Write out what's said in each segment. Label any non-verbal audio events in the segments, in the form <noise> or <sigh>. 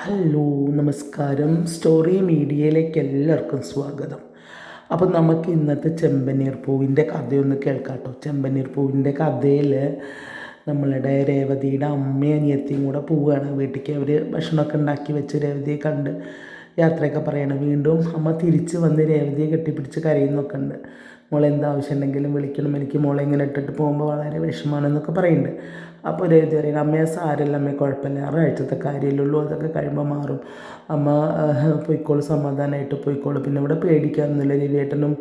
Hello നമസ്കാരം. Story മീഡിയയിലേക്ക് എല്ലാവർക്കും സ്വാഗതം. അപ്പം നമുക്ക് ഇന്നത്തെ ചെമ്പനീർ പൂവിന്റെ കഥയൊന്ന് കേൾക്കാട്ടോ. ചെമ്പനീർ പൂവിന്റെ കഥയിൽ നമ്മളുടെ രേവതിയുടെ അമ്മയും അനിയത്തിയും കൂടെ പോവുകയാണ്. വീട്ടിലേക്ക് അവർ ഭക്ഷണമൊക്കെ ഉണ്ടാക്കി വെച്ച് രേവതിയെ കണ്ട് യാത്രയൊക്കെ പറയണം. വീണ്ടും അമ്മ തിരിച്ച് വന്ന് രേവതിയെ കെട്ടിപ്പിടിച്ച് കരയുന്നൊക്കെ ഉണ്ട്. മോളെ എന്താ ആവശ്യം ഉണ്ടെങ്കിലും വിളിക്കണം. എനിക്ക് മോളെ ഇങ്ങനെ ഇട്ടിട്ട് പോകുമ്പോൾ വളരെ വിഷമമാണെന്നൊക്കെ പറയുന്നുണ്ട്. അപ്പോൾ രേവതി പറയുന്നത് അമ്മയെ സാരമില്ല അമ്മയെ കുഴപ്പമില്ല. ആറാഴ്ചത്തെ കാര്യമില്ലുള്ളൂ അതൊക്കെ കഴിയുമ്പോൾ മാറും. അമ്മ പൊയ്ക്കോൾ സമാധാനമായിട്ട് പൊയ്ക്കോൾ. പിന്നെ ഇവിടെ പേടിക്കാനൊന്നുമില്ല. രവിയേട്ടനും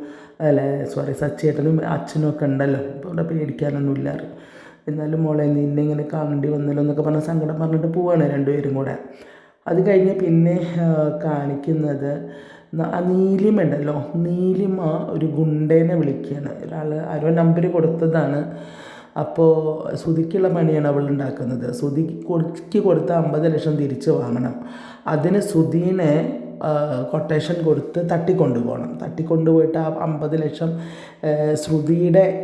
അല്ല സോറി സച്ചിയേട്ടനും അച്ഛനും ഒക്കെ ഉണ്ടല്ലോ. അപ്പോൾ ഇവിടെ പേടിക്കാനൊന്നുമില്ല. എന്നാലും മോളെ നിന്നെ ഇങ്ങനെ കാണേണ്ടി വന്നല്ലോ എന്നൊക്കെ പറഞ്ഞ സങ്കടം പറഞ്ഞിട്ട് പോവാണ് രണ്ടുപേരും കൂടെ. അത് കഴിഞ്ഞ് പിന്നെ കാണിക്കുന്നത് ന- ആ നീലിമ ഒരു ഗുണ്ടേനെ വിളിക്കുകയാണ്. ഒരാൾ ആരോ നമ്പർ കൊടുത്തതാണ്. അപ്പോൾ ശ്രുതിക്കുള്ള പണിയാണ് അവൾ ഉണ്ടാക്കുന്നത്. ശ്രുതിക്ക് കൊടുത്ത അമ്പത് ലക്ഷം തിരിച്ച് വാങ്ങണം. അതിന് ശ്രുതിനെ കൊട്ടേഷൻ കൊടുത്ത് തട്ടിക്കൊണ്ടുപോകണം. തട്ടിക്കൊണ്ടുപോയിട്ട് ആ അമ്പത് ലക്ഷം ശ്രുതിയുടെ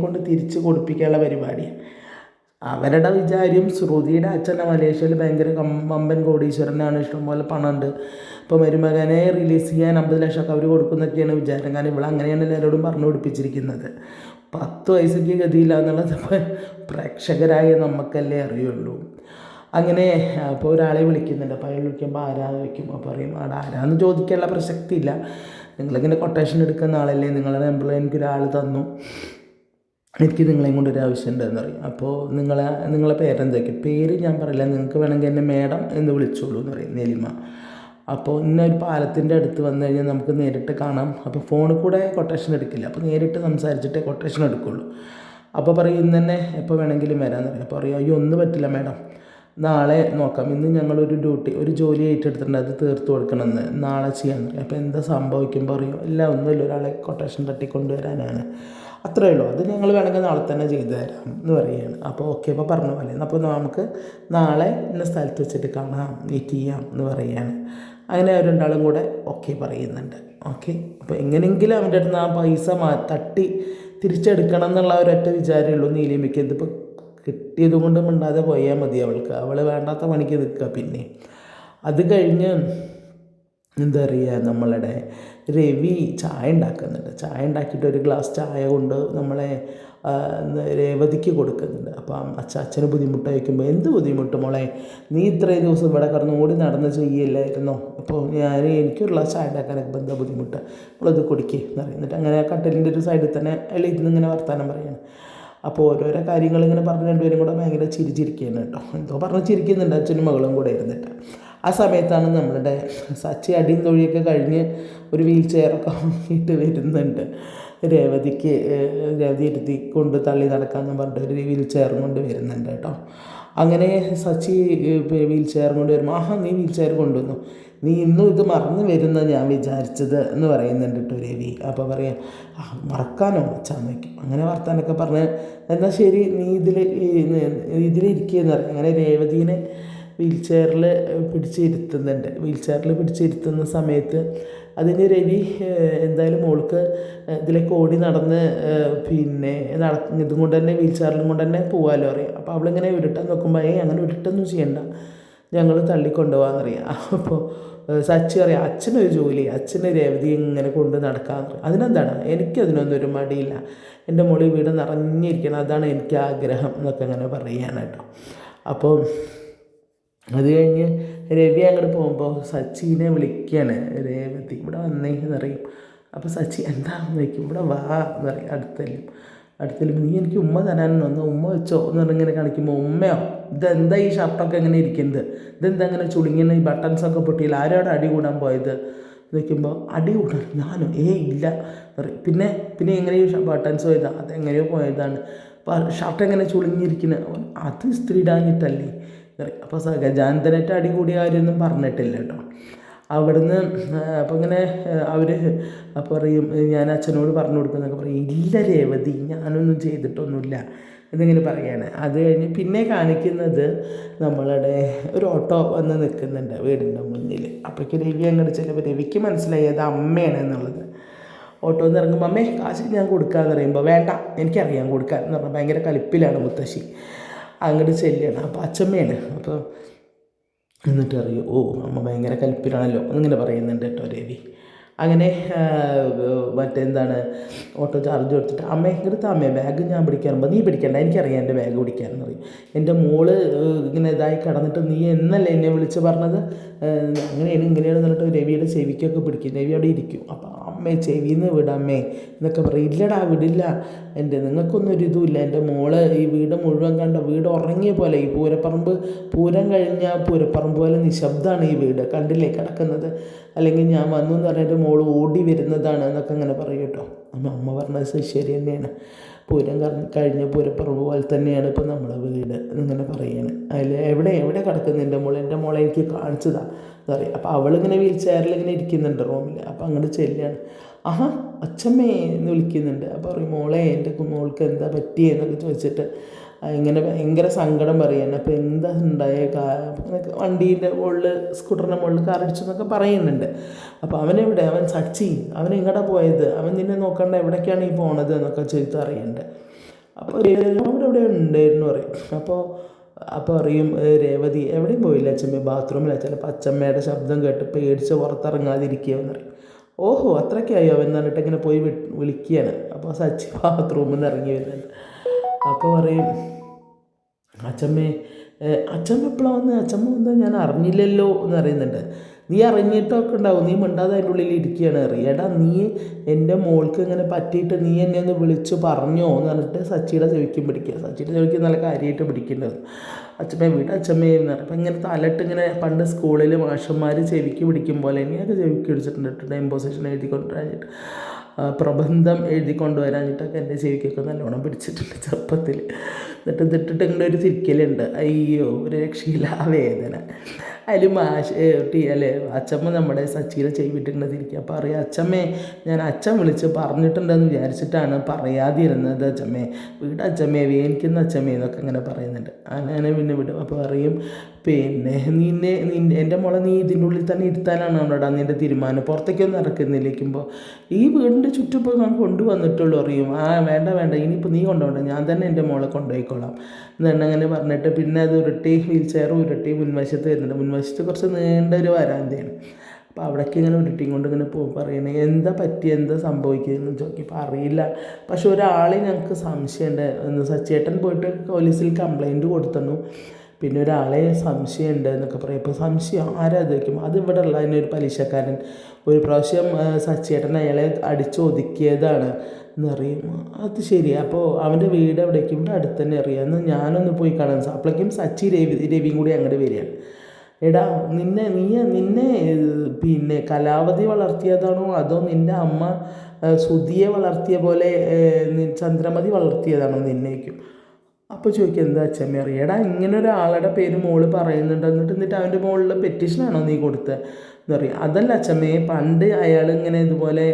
കൊണ്ട് തിരിച്ച് കൊടുപ്പിക്കാനുള്ള പരിപാടിയാണ്. അവരുടെ വിചാരം ശ്രുതിയുടെ അച്ഛനെ മലേഷ്യയിൽ ഭയങ്കര വമ്പൻ കോടീശ്വരനാണ് ഇഷ്ടംപോലെ പണമുണ്ട്. ഇപ്പോൾ മരുമകനെ റിലീസ് ചെയ്യാൻ അമ്പത് ലക്ഷമൊക്കെ അവർ കൊടുക്കുന്നൊക്കെയാണ് വിചാരം. കാരണം ഇവിടെ അങ്ങനെയാണ് എല്ലാവരോടും പറഞ്ഞു പിടിപ്പിച്ചിരിക്കുന്നത്. പത്ത് വയസ്സിക്ക് ഗതിയില്ല എന്നുള്ളത് പ്രേക്ഷകരായ നമുക്കല്ലേ അറിയുള്ളൂ. അങ്ങനെ അപ്പോൾ ഒരാളെ വിളിക്കുന്നുണ്ട്. അപ്പോൾ അയാൾ വിളിക്കുമ്പോൾ ആരാ വയ്ക്കുമ്പോൾ പറയും അവിടെ ആരാന്ന് ചോദിക്കാനുള്ള പ്രസക്തി ഇല്ല നിങ്ങളിങ്ങനെ കൊട്ടേഷൻ എടുക്കുന്ന ആളല്ലേ. നിങ്ങളുടെ നമ്പറിൽ എനിക്കൊരാൾ തന്നു. എനിക്ക് നിങ്ങളെയും കൊണ്ട് ഒരു ആവശ്യം ഉണ്ടെന്ന് പറയും അപ്പോൾ നിങ്ങളെ നിങ്ങളെ പേരെന്തൊക്കെ? പേര് ഞാൻ പറയില്ല. നിങ്ങൾക്ക് വേണമെങ്കിൽ എന്നെ മേഡം എന്ന് വിളിച്ചോളൂ എന്ന് പറയും നെലിമ. അപ്പോൾ ഇന്ന ഒരു പാലത്തിന്റെ അടുത്ത് വന്നു കഴിഞ്ഞാൽ നമുക്ക് നേരിട്ട് കാണാം. അപ്പോൾ ഫോണിൽ കൂടെ കൊട്ടേഷൻ എടുക്കില്ല. അപ്പോൾ നേരിട്ട് സംസാരിച്ചിട്ടേ കൊട്ടേഷൻ എടുക്കുള്ളൂ. അപ്പോൾ പറയും ഇന്ന് തന്നെ എപ്പോൾ വേണമെങ്കിലും വരാമെന്ന് പറയും അപ്പോൾ പറയും അയ്യോ ഒന്നും പറ്റില്ല മേഡം. നാളെ നോക്കാം. ഇന്ന് ഞങ്ങളൊരു ഡ്യൂട്ടി ഒരു ജോലി ഏറ്റെടുത്തിട്ടുണ്ട്. അത് തീർത്ത് കൊടുക്കണമെന്ന്. നാളെ ചെയ്യാമെന്ന് പറയും അപ്പോൾ എന്താ സംഭവിക്കുമ്പോൾ പറയും എല്ലാം ഒന്നുമില്ല. ഒരാളെ കൊട്ടേഷൻ തട്ടിക്കൊണ്ടുവരാനാണ് അത്രയേ ഉള്ളൂ. അത് ഞങ്ങൾ വേണമെങ്കിൽ നാളെ തന്നെ ചെയ്തു തരാം എന്ന് പറയുകയാണ്. അപ്പോൾ ഓക്കെ അപ്പോൾ പറഞ്ഞു പോലെ. അപ്പോൾ നമുക്ക് നാളെ ഇന്ന സ്ഥലത്ത് വെച്ചിട്ട് കാണാം മീറ്റ് ചെയ്യാം എന്ന് പറയുകയാണ്. അങ്ങനെ രണ്ടാളും കൂടെ ഓക്കെ പറയുന്നുണ്ട്. ഓക്കെ? അപ്പോൾ എങ്ങനെയെങ്കിലും അവന്റെ അടുത്ത് ആ പൈസ മാ തട്ടി തിരിച്ചെടുക്കണം എന്നുള്ള ഒരൊറ്റ വിചാരമേ ഉള്ളൂ. നീലിമയ്ക്ക് ഇതിപ്പോൾ കിട്ടിയത് കൊണ്ട് മിണ്ടാതെ പോയാൽ മതി അവൾക്ക്. അവൾ വേണ്ടാത്ത പണിക്ക് നിൽക്കുക പിന്നെ. അത് കഴിഞ്ഞ് എന്താ പറയുക നമ്മളുടെ രവി ചായ ഉണ്ടാക്കുന്നുണ്ട്. ചായ ഉണ്ടാക്കിയിട്ട് ഒരു ഗ്ലാസ് ചായ കൊണ്ട് നമ്മളെ രേവതിക്ക് കൊടുക്കുന്നുണ്ട്. അപ്പം അച്ഛ അച്ഛന് ബുദ്ധിമുട്ടായിരിക്കുമ്പോൾ എന്ത് ബുദ്ധിമുട്ട് മോളെ? നീ ഇത്രയും ദിവസം ഇവിടെ കിടന്ന് ഓടി നടന്ന് ചെയ്യില്ലായിരുന്നോ? അപ്പോൾ ഞാൻ എനിക്കൊരു ഗ്ലാസ് ചായ ഉണ്ടാക്കാനൊക്കെ എന്താ ബുദ്ധിമുട്ട്? നമ്മളത് കുടിക്കുക എന്ന് പറയുന്നിട്ട് അങ്ങനെ കട്ടലിന്റെ ഒരു സൈഡിൽ തന്നെ അയാൾ ഇരുന്ന് ഇങ്ങനെ വർത്താനം പറയാണ്. അപ്പോൾ ഓരോരോ കാര്യങ്ങൾ ഇങ്ങനെ പറഞ്ഞ് രണ്ടുപേരും കൂടെ ഭയങ്കര ചിരിച്ചിരിക്കുകയാണ് കേട്ടോ. എന്തോ പറഞ്ഞ് ചിരിക്കുന്നുണ്ട് അച്ഛനും മകളും കൂടെ ഇരുന്നിട്ട്. ആ സമയത്താണ് നമ്മളുടെ സച്ചി അടിയും തൊഴിയൊക്കെ കഴിഞ്ഞ് ഒരു വീൽ ചെയറൊക്കെ വാങ്ങിയിട്ട് വരുന്നുണ്ട്. രേവതിക്ക് രേവതി ഇരുത്തി കൊണ്ട് തള്ളി നടക്കാമെന്ന് പറഞ്ഞിട്ട് ഒരു വീൽ ചെയറും കൊണ്ട് വരുന്നുണ്ട് കേട്ടോ. അങ്ങനെ സച്ചി വീൽ ചെയറും കൊണ്ട് വരുമ്പോൾ ആഹാ നീ വീൽ ചെയർ കൊണ്ടുവന്നു? നീ ഇന്നും ഇത് മറന്നു വരുന്ന ഞാൻ വിചാരിച്ചത് എന്ന് പറയുന്നുണ്ട് കേട്ടോ രവി. അപ്പോൾ പറയാം ആ മറക്കാനോ വയ്ക്കും അങ്ങനെ വർത്താനൊക്കെ പറഞ്ഞ് എന്നാൽ ശരി നീ ഇതിൽ ഇതിലിരിക്കുകയെന്ന് പറയും. അങ്ങനെ രേവതീനെ വീൽ ചെയറിൽ പിടിച്ചിരുത്തുന്നുണ്ട്. വീൽ ചെയറിൽ പിടിച്ചിരുത്തുന്ന സമയത്ത് അതിന് രവി എന്തായാലും മോൾക്ക് ഇതിലേക്ക് ഓടി നടന്ന് പിന്നെ നട ഇതും കൊണ്ട് തന്നെ വീൽ ചെയറിലും കൊണ്ട് തന്നെ പോകാമല്ലോ അറിയാം. അപ്പോൾ അവളിങ്ങനെ ഉരുട്ടാൻ നോക്കുമ്പോൾ ഏയ് അങ്ങനെ ഉരുട്ടൊന്നും ചെയ്യണ്ട. ഞങ്ങൾ തള്ളിക്കൊണ്ടുപോകാമെന്നറിയാം <laughs> അപ്പോൾ സച്ചി പറയാം അച്ഛനൊരു ജോലി അച്ഛന് രേവതി ഇങ്ങനെ കൊണ്ട് നടക്കാമെന്ന് അതിനെന്താണ്? എനിക്കതിനൊന്നും ഒരു മടിയില്ല. എന്റെ മോളി വീട് നിറഞ്ഞിരിക്കണം അതാണ് എനിക്ക് ആഗ്രഹം എന്നൊക്കെ അങ്ങനെ പറയാനായിട്ടോ അപ്പോൾ അത് കഴിഞ്ഞ് രവി അങ്ങോട്ട് പോകുമ്പോൾ സച്ചിനെ വിളിക്കുകയാണ് രേവതി ഇവിടെ വന്നേന്ന് പറയും അപ്പോൾ സച്ചി എന്താണെന്ന് ചോദിക്കും ഇവിടെ വാ എന്ന് പറയും അടുത്തെല്ലും. അടുത്തെല്ലും. നീ എനിക്ക് ഉമ്മ തരാനും വന്നു ഉമ്മ വെച്ചോ എന്ന് പറഞ്ഞിങ്ങനെ കാണിക്കുമ്പോൾ ഉമ്മയോ? ഇതെന്താ ഈ ഷർട്ടൊക്കെ എങ്ങനെ ഇരിക്കുന്നത്? ഇതെന്താ ഇങ്ങനെ ചുളുങ്ങിയ ഈ ബട്ടൺസൊക്കെ പൊട്ടിയില്ല? ആരോടെ അടി കൂടാൻ പോയത്? വയ്ക്കുമ്പോൾ അടി കൂടാൻ? ഞാനോ? ഏ ഇല്ല പറയും പിന്നെ പിന്നെ എങ്ങനെയോ ബട്ടൺസ് പോയതാണ് അതെങ്ങനെയോ പോയതാണ്. അപ്പോൾ ഷർട്ട് എങ്ങനെ ചുളുങ്ങിയിരിക്കുന്നത് അത് സ്ത്രീ ഇടാഞ്ഞിട്ടല്ലേ? അപ്പോൾ ഗജാന്തനായിട്ട് അടി കൂടിയ കാര്യമൊന്നും പറഞ്ഞിട്ടില്ല കേട്ടോ. അവിടുന്ന് അപ്പോൾ ഇങ്ങനെ അവർ അപ്പോൾ പറയും ഞാൻ അച്ഛനോട് പറഞ്ഞു കൊടുക്കുന്നൊക്കെ പറയും ഇല്ല രേവതി ഞാനൊന്നും ചെയ്തിട്ടൊന്നുമില്ല എന്നിങ്ങനെ പറയാണ്. അത് കഴിഞ്ഞ് പിന്നെ കാണിക്കുന്നത് നമ്മളുടെ ഒരു ഓട്ടോ വന്ന് നിൽക്കുന്നുണ്ട് വീടിന്റെ മുന്നിൽ അപ്പോഴേക്ക് രവി അങ്ങോട്ട് ചെല്ലുമ്പോൾ രവിക്ക് മനസ്സിലായി അത് അമ്മയാണ് എന്നുള്ളത്. ഓട്ടോ നിന്ന് ഇറങ്ങുമ്പോൾ അമ്മേ കാശ് ഞാൻ കൊടുക്കാമെന്ന് പറയുമ്പോൾ വേണ്ട എനിക്കറിയാം കൊടുക്കാൻ എന്ന് പറഞ്ഞാൽ ഭയങ്കര കലിപ്പിലാണ് മുത്തശ്ശി. അങ്ങോട്ട് ചെല്ലുകയാണ് അപ്പോൾ അച്ചമ്മയാണ് അപ്പോൾ എന്നിട്ട് അറിയും ഓ അമ്മ ഭയങ്കര കൽപ്പിലാണല്ലോ. എന്നിങ്ങനെ പറയുന്നുണ്ട് കേട്ടോ രവി. അങ്ങനെ മറ്റെന്താണ് ഓട്ടോ ചാർജ് കൊടുത്തിട്ട് അമ്മേ ഇങ്ങടുത്ത അമ്മേ ബാഗ് ഞാൻ പിടിക്കാൻ നീ പിടിക്കണ്ട എനിക്കറിയാം എന്റെ ബാഗ് പിടിക്കാനെന്ന് പറയും. എന്റെ മോൾ ഇങ്ങനെ ഇതായി കടന്നിട്ട് നീ എന്നല്ലേ എന്നെ വിളിച്ച് പറഞ്ഞത്? അങ്ങനെയാണ് ഇങ്ങനെയാണ് എന്നിട്ട് രവിയുടെ ചെവിക്കൊക്കെ പിടിക്കും. രവി അവിടെ ഇരിക്കും. അപ്പോൾ അമ്മേ ചെവിന്ന് വിടമ്മേ എന്നൊക്കെ പറയും. ഇല്ലടാ വിടില്ല. എന്റെ നിങ്ങൾക്കൊന്നും ഒരു ഇതുമില്ല എന്റെ മോൾ ഈ വീട് മുഴുവൻ കണ്ട വീട് ഉറങ്ങിയ പോലെ ഈ പൂരപ്പറമ്പ് പൂരം കഴിഞ്ഞ പൂരപ്പറമ്പ് പോലെ നിശബ്ദമാണ് ഈ വീട്. കണ്ടില്ലേ കിടക്കുന്നത്? അല്ലെങ്കിൽ ഞാൻ വന്നു എന്ന് പറഞ്ഞിട്ട് മോൾ ഓടി വരുന്നതാണ് എന്നൊക്കെ അങ്ങനെ പറയും കേട്ടോ. അമ്മ അമ്മ പറഞ്ഞത് ശരി തന്നെയാണ്. പൂരം കഴിഞ്ഞ പൂരപ്പുറവ് പോലെ തന്നെയാണ് ഇപ്പോൾ നമ്മുടെ വീട് എന്നിങ്ങനെ പറയുന്നത് അതിൽ എവിടെ എവിടെ കിടക്കുന്നു എന്റെ മോൾ എന്റെ മോളെ എനിക്ക് കാണിച്ചതാ എന്ന് പറയും. അപ്പോൾ അവളിങ്ങനെ വീൽ ചെയറിൽ ഇങ്ങനെ ഇരിക്കുന്നുണ്ട് റൂമിൽ. അപ്പോൾ അങ്ങോട്ട് ചെല്ലുകയാണ് ആഹാ അച്ഛമ്മേ എന്ന് വിളിക്കുന്നുണ്ട്. അപ്പോൾ പറയും മോളെ എന്റെ മോൾക്ക് എന്താ പറ്റിയെന്നൊക്കെ ചോദിച്ചിട്ട് ഇങ്ങനെ ഭയങ്കര സങ്കടം പറയുകയാണ് അപ്പോൾ എന്താ ഉണ്ടായ വണ്ടീന്റെ മുകളിൽ സ്കൂട്ടറിന്റെ മുകളിൽ കാറടിച്ചു എന്നൊക്കെ പറയുന്നുണ്ട്. അപ്പോൾ അവനെവിടെ? അവൻ സച്ചി. അവൻ എങ്ങോട്ടാ പോയത്? അവൻ നിന്നെ നോക്കണ്ട എവിടേക്കാണ് ഈ പോണത് എന്നൊക്കെ ചോദിച്ചു അറിയുന്നുണ്ട് അപ്പോൾ അവിടെ എവിടെ ഉണ്ടായിരുന്നു പറയും അപ്പോൾ അപ്പോൾ അറിയും രേവതി എവിടെയും പോയില്ല അച്ഛമ്മ. ബാത്റൂമിൽ ചിലപ്പോൾ അച്ഛമ്മയുടെ ശബ്ദം കേട്ട് പേടിച്ച് പുറത്തിറങ്ങാതിരിക്കുകയെന്ന് പറയും. ഓഹോ അത്രയ്ക്കായി അവൻ എന്നിട്ട് ഇങ്ങനെ പോയി വിളിക്കുകയാണ് അപ്പോൾ സച്ചി ബാത്റൂമിൽ നിന്ന് ഇറങ്ങി വരുന്നുണ്ട്. അപ്പോൾ പറയും അച്ഛമ്മേ അച്ചമ്മ എപ്പോഴാണ് വന്നത് അച്ചമ്മ വന്നത് ഞാൻ അറിഞ്ഞില്ലല്ലോ എന്ന് പറയുന്നുണ്ട്. നീ അറിഞ്ഞിട്ടൊക്കെ ഉണ്ടാവും. നീ മിണ്ടാതെ അതിന്റെ ഉള്ളിൽ ഇരിക്കുകയാണ്. എടാ നീ എന്റെ മോൾക്ക് ഇങ്ങനെ പറ്റിയിട്ട് നീ എന്നെ ഒന്ന് വിളിച്ച് പറഞ്ഞോ എന്ന് പറഞ്ഞിട്ട് സച്ചിയുടെ ചെവിക്കും പിടിക്കുക. സച്ചിയുടെ ചെവിക്ക് നല്ല കാര്യമായിട്ട് പിടിക്കേണ്ടത്. അച്ഛമ്മ വീട് അച്ഛമ്മയെ എന്ന് പറയും. അപ്പം ഇങ്ങനെ തലട്ട് ഇങ്ങനെ പണ്ട് സ്കൂളിൽ മാഷന്മാർ ചെവിക്ക് പിടിക്കും പോലെ ഇനിയൊക്കെ ചെവിക്ക് പിടിച്ചിട്ടുണ്ട്. ഇമ്പോസിഷൻ എഴുതി കൊണ്ടുവരാനായിട്ട് പ്രബന്ധം എഴുതി കൊണ്ടുവരാനായിട്ടൊക്കെ എന്റെ ചെവിക്കൊക്കെ നല്ലോണം പിടിച്ചിട്ടുണ്ട് ചെറുപ്പത്തിൽ. എന്നിട്ട് ഇതിട്ടിട്ട് ഇങ്ങനെ ഒരു തിരിക്കലുണ്ട്. അയ്യോ ഒരു രക്ഷയില്ല. ആ വേദന. അതിൽ മാഷ് ടീ അല്ലേ അച്ചമ്മ നമ്മുടെ സച്ചിയിൽ തിരിക്കുക അപ്പോൾ അറിയാം അച്ചമ്മേ ഞാൻ അച്ഛൻ വിളിച്ച് പറഞ്ഞിട്ടുണ്ടെന്ന് വിചാരിച്ചിട്ടാണ് പറയാതിരുന്നത് അച്ചമ്മേ. വീട് അച്ചമ്മേ വേനിക്കുന്ന അച്ചമ്മേ എന്നൊക്കെ ഇങ്ങനെ പറയുന്നുണ്ട്. അങ്ങനെ പിന്നെ വിടും. അപ്പോൾ പറയും പിന്നെ നിന്നെ നിന്റെ എന്റെ മോളെ നീ ഇതിന്റെ ഉള്ളിൽ തന്നെ ഇരുത്താനാണ് അവിടെ നിന്റെ തീരുമാനം. പുറത്തേക്കൊന്നും ഇറക്കുന്നില്ലേക്കുമ്പോൾ ഈ വീടിന്റെ ചുറ്റുപോയി ഞാൻ കൊണ്ടുവന്നിട്ടുള്ളൂ അറിയും ആ വേണ്ട വേണ്ട. ഇനിയിപ്പോൾ നീ കൊണ്ടുപോകണ്ട. ഞാൻ തന്നെ എന്റെ മോളെ കൊണ്ടുപോയിക്കോളാം. എന്നിട്ട് അങ്ങനെ പറഞ്ഞിട്ട് പിന്നെ അത് ഉരുട്ടി വീൽ ചെയർ ഉരുട്ടി മുൻവശത്ത് വരുന്നുണ്ട്. മുൻവശത്ത് കുറച്ച് നീണ്ട ഒരു വരാന്തയാണ്. അപ്പോൾ അവിടേക്ക് ഇങ്ങനെ ഉരുട്ടിയും കൊണ്ട് ഇങ്ങനെ പോകും പറയണേ എന്താ പറ്റി എന്താ സംഭവിക്കുന്നതെന്ന് ചോദിക്കും. അറിയില്ല. പക്ഷെ ഒരാളെ ഞങ്ങൾക്ക് സംശയമുണ്ട് സച്ചേട്ടൻ പോയിട്ട് പോലീസിൽ കംപ്ലൈന്റ് കൊടുത്തണു പിന്നെ ഒരാളെ സംശയമുണ്ട് എന്നൊക്കെ പറയും. ഇപ്പോൾ സംശയം ആരാ ചോദിക്കും? അത് ഇവിടെ ഉള്ള ഒരു പലിശക്കാരൻ. ഒരു പ്രാവശ്യം സച്ചേട്ടൻ അയാളെ അടിച്ചൊതുക്കിയതാണ് എന്നറിയും അത് ശരി. അപ്പോൾ അവന്റെ വീട് എവിടേക്കും? ഇവിടെ അടുത്ത് തന്നെ അറിയാം. എന്ന് ഞാനൊന്ന് പോയി കാണാൻ അപ്പോഴേക്കും സച്ചി രവി രവിയും കൂടി അങ്ങോട്ട് വരികയാണ്. എടാ നിന്നെ നീ നിന്നെ പിന്നെ കലാവതി വളർത്തിയതാണോ? അതോ നിന്റെ അമ്മ സുധിയെ വളർത്തിയ പോലെ ചന്ദ്രമതി വളർത്തിയതാണോ നിന്നേക്കും അപ്പോൾ ചോദിക്കും എന്താ അച്ഛമ്മ അറിയാം? എടാ ഇങ്ങനെ ഒരാളുടെ പേര് മോൾ പറയുന്നുണ്ട്. എന്നിട്ട് എന്നിട്ട് അവന്റെ മുകളിൽ പെറ്റീഷനാണോ നീ കൊടുത്തത് എന്ന് പറയും. അതല്ല അച്ഛമ്മയെ പണ്ട് അയാൾ ഇങ്ങനെ ഇതുപോലെ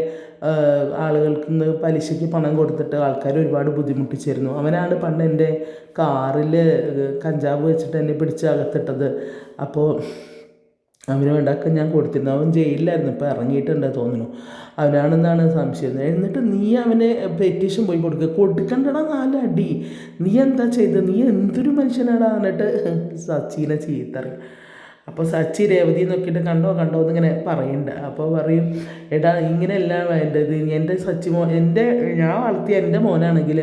ആളുകൾക്ക് ഇന്ന് പലിശയ്ക്ക് പണം കൊടുത്തിട്ട് ആൾക്കാർ ഒരുപാട് ബുദ്ധിമുട്ടിച്ചിരുന്നു. അവനാണ് പണ്ട് എന്റെ കാറിൽ കഞ്ചാവ് വെച്ചിട്ട് എന്നെ പിടിച്ച് അകത്തിട്ടത്. അപ്പോൾ അവന് വേണ്ടൊക്കെ ഞാൻ കൊടുത്തിരുന്നു. അവൻ ജയിലിലായിരുന്നു. ഇപ്പോൾ ഇറങ്ങിയിട്ടുണ്ട് തോന്നുന്നു. അവനാണെന്നാണ് സംശയം. എന്നിട്ട് നീ അവനെ പെറ്റീഷൻ പോയി കൊടുക്കുക കൊടുക്കണ്ടടാ നാലടി. നീ എന്താ ചെയ്തത്? നീ എന്തൊരു മനുഷ്യനാടാ? എന്നിട്ട് സച്ചിനെ ചീത്തറി അപ്പോൾ സച്ചി രേവതി നോക്കിയിട്ട് കണ്ടോ? കണ്ടോ എന്നിങ്ങനെ പറയുന്നുണ്ട് അപ്പോൾ പറയും എടാ ഇങ്ങനെയല്ല വേണ്ടത്. എന്റെ സച്ചി മോ എന്റെ ഞാൻ വളർത്തിയ എന്റെ മോനാണെങ്കിൽ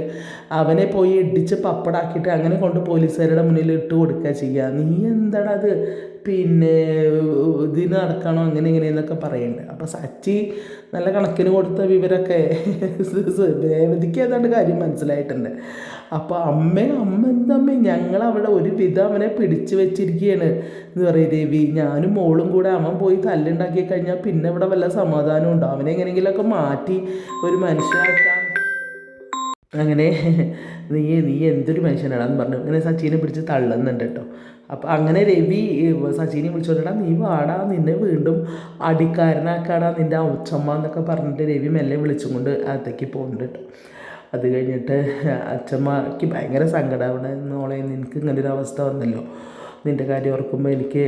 അവനെ പോയി ഇടിച്ച് പപ്പടാക്കിയിട്ട് അങ്ങനെ കൊണ്ട് പോലീസുകാരുടെ മുന്നിൽ ഇട്ട് കൊടുക്കുക ചെയ്യുക നീ എന്താടാ അത്? പിന്നെ ഇതിന് നടക്കണോ? അങ്ങനെ ഇങ്ങനെയെന്നൊക്കെ പറയുന്നുണ്ട് അപ്പോൾ സച്ചി നല്ല കണക്കിന് കൊടുത്ത വിവരമൊക്കെ രേവതിക്ക് ഏതാണ്ട് കാര്യം മനസ്സിലായിട്ടുണ്ട്. അപ്പോൾ അമ്മ അമ്മ എന്തമ്മ? ഞങ്ങളവിടെ ഒരു വിധം അവനെ പിടിച്ചു വെച്ചിരിക്കുകയാണ്. എന്ന് പറയും രവി ഞാനും മോളും കൂടെ അമ്മ പോയി തല്ലുണ്ടാക്കി കഴിഞ്ഞാൽ പിന്നെ ഇവിടെ വല്ല സമാധാനം ഉണ്ടോ. അവനെ എങ്ങനെയെങ്കിലുമൊക്കെ മാറ്റി ഒരു മനുഷ്യനാക്കാൻ അങ്ങനെ <laughs> നീ നീ എന്തൊരു മനുഷ്യനാണെന്ന് പറഞ്ഞു. അങ്ങനെ സച്ചിനെ പിടിച്ച് തള്ളുന്നുണ്ട് കേട്ടോ. അപ്പം അങ്ങനെ രവി സച്ചിനെ വിളിച്ചോണ്ടാ നീ വാടാ നിന്നെ വീണ്ടും അടിക്കാരനാക്കാടാ നിന്റെ അച്ഛമ്മ എന്നൊക്കെ പറഞ്ഞിട്ട് രവി മെല്ലെ വിളിച്ചും കൊണ്ട് അകത്തേക്ക് പോകുന്നുണ്ട് കേട്ടോ. അത് കഴിഞ്ഞിട്ട് അച്ഛമ്മക്ക് ഭയങ്കര സങ്കടമാണ് നോളെ നിനക്ക് ഇങ്ങനെ ഒരു അവസ്ഥ വന്നല്ലോ. നിന്റെ കാര്യം ഓർക്കുമ്പോൾ എനിക്ക്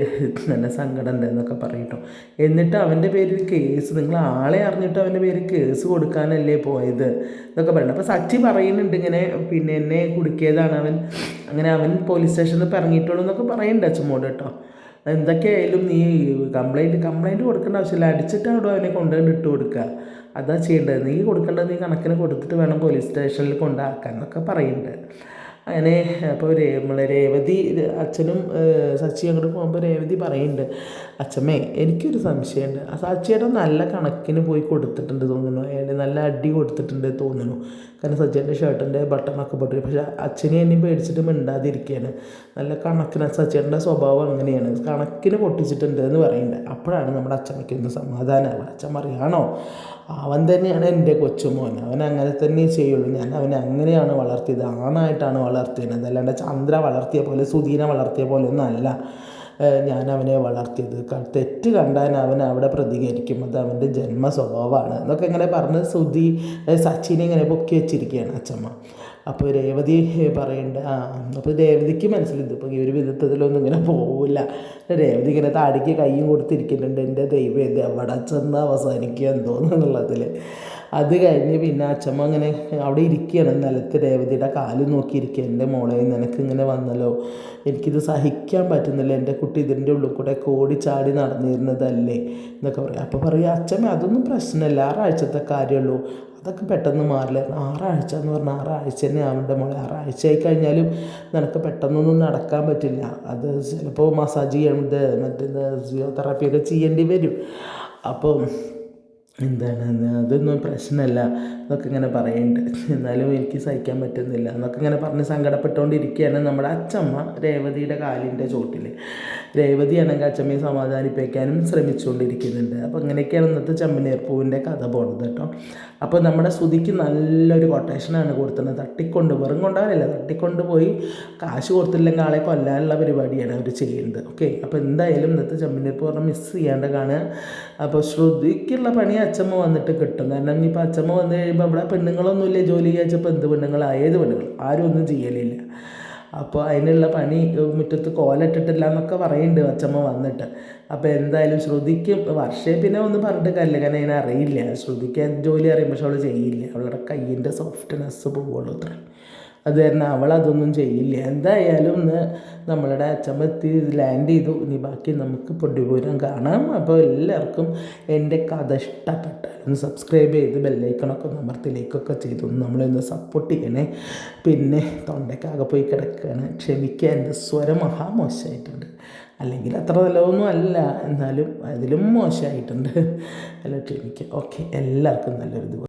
നല്ല സങ്കടം ഉണ്ടെന്നൊക്കെ പറയട്ടോ. എന്നിട്ട് അവന്റെ പേരിൽ കേസ് നിങ്ങൾ ആളെ അറിഞ്ഞിട്ട് അവന്റെ പേരിൽ കേസ് കൊടുക്കാനല്ലേ പോയത് എന്നൊക്കെ പറയണം. അപ്പോൾ സച്ചി പറയുന്നുണ്ട് ഇങ്ങനെ പിന്നെ എന്നെ കുടുക്കിയതാണ് അവൻ. അങ്ങനെ അവൻ പോലീസ് സ്റ്റേഷനിൽ നിന്ന് ഇറങ്ങിയിട്ടുള്ളൂ എന്നൊക്കെ പറയുന്നുണ്ട് അച്ഛമ്മോട് കേട്ടോ. എന്തൊക്കെയായാലും നീ കംപ്ലൈന്റ് കംപ്ലൈന്റ് കൊടുക്കേണ്ട ആവശ്യമില്ല. അടിച്ചിട്ട് അവിടെ അവനെ കൊണ്ടുവന്ന് ഇട്ട് കൊടുക്കുക. അതാ ചെയ്യേണ്ടത്. നീ കൊടുക്കേണ്ടത് നീ കണക്കിന് കൊടുത്തിട്ട് വേണം പോലീസ് സ്റ്റേഷനിൽ കൊണ്ടാക്കാൻ എന്നൊക്കെ പറയുന്നുണ്ട് അങ്ങനെ അപ്പോൾ നമ്മളെ രേവതി അച്ഛനും സച്ചി അങ്ങോട്ട് പോകുമ്പോൾ രേവതി പറയുന്നുണ്ട് അച്ഛമ്മേ എനിക്കൊരു സംശയമുണ്ട്. ആ സച്ചിയേട്ടൻ നല്ല കണക്കിന് പോയി കൊടുത്തിട്ടുണ്ട് തോന്നുന്നു. അയാൾ നല്ല അടി കൊടുത്തിട്ടുണ്ട് തോന്നുന്നു. കാരണം സച്ചിന്റെ ഷർട്ടിന്റെ ബട്ടണൊക്കെ പൊട്ടി പക്ഷെ അച്ഛനെ എന്നെ പേടിച്ചിട്ട് മിണ്ടാതിരിക്കുകയാണ്. നല്ല കണക്കിന് സച്ചിയേട്ടന്റെ സ്വഭാവം അങ്ങനെയാണ്. കണക്കിന് പൊട്ടിച്ചിട്ടുണ്ട് എന്ന് പറയുന്നുണ്ട്. അപ്പോഴാണ് നമ്മുടെ അച്ഛമ്മയ്ക്ക് ഒന്ന് സമാധാനമാവുക. അച്ഛൻ പറയാണോ അവൻ തന്നെയാണ് എന്റെ കൊച്ചുമോൻ അവൻ അങ്ങനെ തന്നെ ചെയ്യുള്ളൂ. ഞാൻ അവനെ അങ്ങനെയാണ് വളർത്തിയത്. ആണായിട്ടാണ് വളർത്തിയത്. അതല്ലാണ്ട് ചന്ദ്ര വളർത്തിയ പോലെ സുധീനെ വളർത്തിയ പോലെ ഒന്നും അല്ല. ഞാൻ അവനെ വളർത്തിയത്. തെറ്റ് കണ്ടാൽ അവൻ അവിടെ പ്രതികരിക്കും. അത് അവന്റെ ജന്മ സ്വഭാവമാണ് എന്നൊക്കെ ഇങ്ങനെ പറഞ്ഞ് സുധി സച്ചിനെ ഇങ്ങനെ പൊക്കി വെച്ചിരിക്കുകയാണ് അച്ഛമ്മ. അപ്പോൾ രേവതി പറയേണ്ട ആ അപ്പോൾ രേവതിക്ക് മനസ്സിലുണ്ട്. ഇപ്പോൾ ഈ ഒരു വിധത്തിലൊന്നും ഇങ്ങനെ പോവില്ല. രേവതി ഇങ്ങനെ താടിക്ക് കൈയും കൊടുത്തിരിക്കുന്നുണ്ട്. എന്റെ ദൈവം ഇത് എവിടെ ചെന്ന് അവസാനിക്കുക എന്തോന്നുള്ളതിൽ അത് കഴിഞ്ഞ് പിന്നെ അച്ഛമ്മ ഇങ്ങനെ അവിടെ ഇരിക്കുകയാണ് നിലത്ത് രേവതിയുടെ കാൽ നോക്കിയിരിക്കുക എന്റെ മോളെ നിനക്ക് ഇങ്ങനെ വന്നല്ലോ. എനിക്കിത് സഹിക്കാൻ പറ്റുന്നില്ല. എന്റെ കുട്ടി ഇതിന്റെ ഉള്ളിൽ കൂടെ ചാടി നടന്നിരുന്നതല്ലേ? എന്നൊക്കെ പറയും. അപ്പോൾ പറയും അച്ഛമ്മ അതൊന്നും പ്രശ്നമല്ല. ആറാഴ്ചത്തെ കാര്യമുള്ളൂ അതൊക്കെ പെട്ടെന്ന് മാറില്ല. ആറാഴ്ച എന്ന് പറഞ്ഞാൽ ആറാഴ്ച തന്നെ ആവേണ്ട മോളെ. ആറാഴ്ച ആയി കഴിഞ്ഞാലും നിനക്ക് പെട്ടെന്നൊന്നും നടക്കാൻ പറ്റില്ല. അത് ചിലപ്പോൾ മസാജ് ചെയ്യേണ്ടത് മറ്റേ ഫിസിയോതെറാപ്പിയൊക്കെ ചെയ്യേണ്ടി വരും. അപ്പോൾ എന്താണ്? അതൊന്നും പ്രശ്നമല്ല. എന്നൊക്കെ ഇങ്ങനെ പറയുന്നുണ്ട് എന്നാലും എനിക്ക് സഹിക്കാൻ പറ്റുന്നില്ല. എന്നൊക്കെ ഇങ്ങനെ പറഞ്ഞ് സങ്കടപ്പെട്ടുകൊണ്ടിരിക്കുകയാണ് നമ്മുടെ അച്ചമ്മ രേവതിയുടെ കാലിന്റെ ചോട്ടിൽ രേവതിയാണെങ്കിൽ അച്ചമ്മയെ സമാധാനിപ്പിക്കാനും ശ്രമിച്ചുകൊണ്ടിരിക്കുന്നുണ്ട്. അപ്പോൾ ഇങ്ങനെയൊക്കെയാണ് ഇന്നത്തെ ചെമ്മനീർ പൂവിന്റെ കഥ പോകുന്നത് കേട്ടോ. അപ്പോൾ നമ്മുടെ ശ്രുതിക്ക് നല്ലൊരു കൊട്ടേഷനാണ് കൊടുത്തത്. തട്ടിക്കൊണ്ട് വെറും കൊണ്ടാവില്ല തട്ടിക്കൊണ്ട് പോയി കാശ് കൊടുത്തില്ലെങ്കിൽ ആളെ കൊല്ലാനുള്ള പരിപാടിയാണ് അവർ ചെയ്യുന്നത്. ഓക്കെ അപ്പോൾ എന്തായാലും ഇന്നത്തെ ചെമ്മനീർ പൂർണം മിസ് ചെയ്യാണ്ട് കാണുക. അപ്പോൾ ശ്രുതിക്കുള്ള പണി അച്ചമ്മ വന്നിട്ട് കിട്ടും. കാരണം ഇനിയിപ്പോൾ അച്ചമ്മ വന്നു കഴിയുമ്പോൾ അവിടെ പെണ്ണുങ്ങളൊന്നുമില്ല? ജോലി കഴിച്ചപ്പോൾ എന്ത് പെണ്ണുങ്ങളാണ് ഏത് പെണ്ണുങ്ങൾ ആരും ഒന്നും ചെയ്യലില്ല. അപ്പോൾ അതിനുള്ള പണി മുറ്റത്ത് കോലിട്ടിട്ടില്ല എന്നൊക്കെ പറയുന്നുണ്ട് അച്ചമ്മ വന്നിട്ട്. അപ്പോൾ എന്തായാലും ശ്രുതിക്ക് വർഷേ പിന്നെ ഒന്നും പറഞ്ഞിട്ട് കാര്യമില്ല. കാരണം അതിനെ അറിയില്ല. ശ്രുതിക്ക് ജോലി അറിയും പക്ഷെ അവൾ ചെയ്യില്ല. അവളുടെ കയ്യിന്റെ സോഫ്റ്റ്നെസ് പോവുള്ളൂ അത്ര. അത് കാരണം അവൾ അതൊന്നും ചെയ്യില്ല. എന്തായാലും ഇന്ന് നമ്മളുടെ അച്ചമ്പത്തി ലാൻഡ് ചെയ്തു. ഇനി ബാക്കി നമുക്ക് പൊടിപൂരം കാണാം. അപ്പോൾ എല്ലാവർക്കും എന്റെ കഥ ഇഷ്ടപ്പെട്ടാൽ ഒന്ന് സബ്സ്ക്രൈബ് ചെയ്ത് ബെല്ലൈക്കണൊക്കെ നമ്പർത്തിലേക്കൊക്കെ ചെയ്തു. നമ്മളൊന്ന് സപ്പോർട്ട് ചെയ്യണേ. പിന്നെ തൊണ്ടയ്ക്കാകെ പോയി കിടക്കുകയാണ് ക്ഷമിക്കുക. എന്റെ സ്വരം മഹാമോശമായിട്ടുണ്ട്. അല്ലെങ്കിൽ അത്ര നല്ലതൊന്നും അല്ല. എന്നാലും അതിലും മോശമായിട്ടുണ്ട്. അല്ല ക്ഷമിക്കുക. ഓക്കെ എല്ലാവർക്കും നല്ലൊരു ദിവസം.